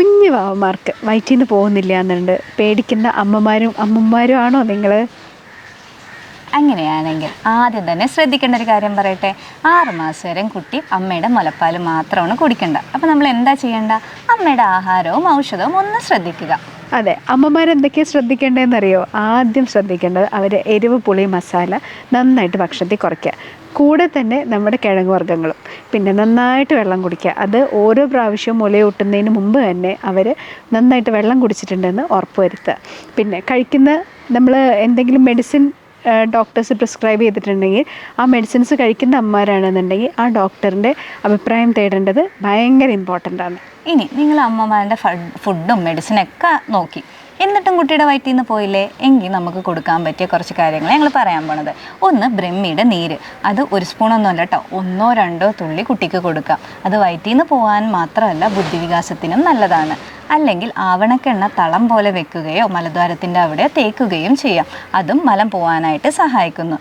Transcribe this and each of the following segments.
കുഞ്ഞു വാവന്മാർക്ക് വയറ്റിൽ നിന്ന് പോകുന്നില്ല എന്നുണ്ട്. പേടിക്കുന്ന അമ്മമാരും അമ്മമാരും ആണോ നിങ്ങൾ അങ്ങനെയാണെങ്കിൽ ആദ്യം തന്നെ ശ്രദ്ധിക്കേണ്ട ഒരു കാര്യം പറയട്ടെ. ആറ് മാസം വരെ കുട്ടി അമ്മയുടെ മുലപ്പാൽ മാത്രമാണ് കുടിക്കേണ്ട. അപ്പോൾ നമ്മൾ എന്താ ചെയ്യേണ്ട? അമ്മയുടെ ആഹാരവും ഔഷധവും ഒന്ന് ശ്രദ്ധിക്കുക. അതെ അമ്മമാർ അമ്മമാരെന്തൊക്കെയാണ് ശ്രദ്ധിക്കേണ്ടതെന്നറിയോ? ആദ്യം ശ്രദ്ധിക്കേണ്ടത് അവർ എരിവ് പുളി മസാല നന്നായിട്ട് ഭക്ഷണത്തിൽ കുറയ്ക്കുക. കൂടെ തന്നെ നമ്മുടെ കിഴങ്ങ് വർഗങ്ങളും. പിന്നെ നന്നായിട്ട് വെള്ളം കുടിക്കുക. അത് ഓരോ പ്രാവശ്യവും മുലയൂട്ടുന്നതിന് മുമ്പ് തന്നെ അവർ നന്നായിട്ട് വെള്ളം കുടിച്ചിട്ടുണ്ടെന്ന് ഉറപ്പുവരുത്തുക പിന്നെ കഴിക്കുന്ന നമ്മൾ എന്തെങ്കിലും മെഡിസിൻ ഡോക്ടേഴ്സ് പ്രിസ്ക്രൈബ് ചെയ്തിട്ടുണ്ടെങ്കിൽ ആ മെഡിസിൻസ് കഴിക്കുന്ന അമ്മമാരാണെന്നുണ്ടെങ്കിൽ ആ ഡോക്ടറിന്റെ അഭിപ്രായം തേടേണ്ടത് ഭയങ്കര ഇമ്പോർട്ടന്റ് ആണ്. ഇനി നിങ്ങൾ അമ്മമാരുടെ ഫുഡും മെഡിസിനൊക്കെ നോക്കി. എന്നിട്ടും കുട്ടിയുടെ വയറ്റിൽ നിന്ന് പോയില്ലേ? എങ്കിൽ നമുക്ക് കൊടുക്കാൻ പറ്റിയ കുറച്ച് കാര്യങ്ങൾ ഞങ്ങൾ പറയാൻ പോണത്. ഒന്ന് ബ്രഹ്മിയുടെ നീര്. അത് ഒരു സ്പൂണൊന്നുമല്ല കേട്ടോ ഒന്നോ രണ്ടോ തുള്ളി കുട്ടിക്ക് കൊടുക്കാം. അത് വയറ്റിൽ നിന്ന് പോകാൻ മാത്രമല്ല ബുദ്ധിവികാസത്തിനും നല്ലതാണ്. അല്ലെങ്കിൽ ആവണക്കെണ്ണ തളം പോലെ വെക്കുകയോ മലദ്വാരത്തിന്റെ അവിടെ തേക്കുകയും ചെയ്യാം. അതും മലം പോവാനായിട്ട് സഹായിക്കുന്നു.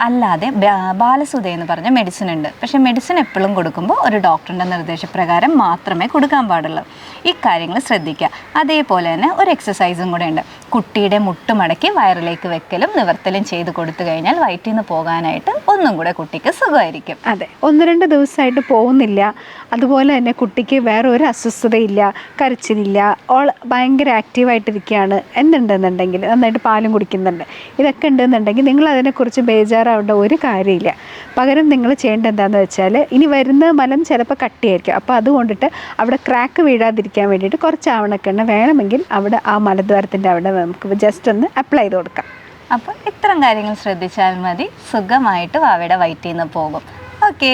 അല്ലാതെ ബാലസുധ എന്ന് പറഞ്ഞ മെഡിസിൻ ഉണ്ട്. പക്ഷേ മെഡിസിൻ എപ്പോഴും കൊടുക്കുമ്പോൾ ഒരു ഡോക്ടറിന്റെ നിർദ്ദേശപ്രകാരം മാത്രമേ കൊടുക്കാൻ പാടുള്ളൂ. ഈ കാര്യങ്ങൾ ശ്രദ്ധിക്കുക. അതേപോലെ തന്നെ ഒരു എക്സസൈസും കൂടെ ഉണ്ട്. കുട്ടിയുടെ മുട്ടുമടക്കി വയറിലേക്ക് വെക്കലും നിവർത്തലും ചെയ്ത് കൊടുത്തു കഴിഞ്ഞാൽ വയറ്റിൽ നിന്ന് പോകാനായിട്ട് ഒന്നും കൂടെ കുട്ടിക്ക് സുഖമായിരിക്കും. അതെ. ഒന്ന് രണ്ട് ദിവസമായിട്ട് പോകുന്നില്ല. അതുപോലെ തന്നെ കുട്ടിക്ക് വേറെ ഒരു അസ്വസ്ഥതയില്ല കരച്ചിലില്ല ഓൾ ഭയങ്കര ആക്റ്റീവായിട്ടിരിക്കുകയാണ് എന്നുണ്ടെന്നുണ്ടെങ്കിൽ നന്നായിട്ട് പാലും കുടിക്കുന്നുണ്ട്. ഇതൊക്കെ ഉണ്ടെന്നുണ്ടെങ്കിൽ നിങ്ങൾ അതിനെക്കുറിച്ച് ബേജാറാവേണ്ട ഒരു കാര്യമില്ല. പകരം നിങ്ങൾ ചെയ്യേണ്ട എന്താണെന്ന് വെച്ചാൽ ഇനി വരുന്ന മലം ചിലപ്പോൾ കട്ടിയായിരിക്കും. അപ്പോൾ അതുകൊണ്ടിട്ട് അവിടെ ക്രാക്ക് വീഴാതിരിക്കാൻ വേണ്ടിയിട്ട് കുറച്ച് ആവണക്കെണ്ണ വേണമെങ്കിൽ അവിടെ ആ മലദ്വാരത്തിന്റെ അവിടെ നമുക്ക് ജസ്റ്റ് ഒന്ന് അപ്ലൈ ചെയ്ത് കൊടുക്കാം. അപ്പോൾ ഇത്തരം കാര്യങ്ങൾ ശ്രദ്ധിച്ചാൽ മതി. സുഖമായിട്ട് വാവയുടെ വയറ്റിൽ നിന്ന് പോകും. ഓക്കേ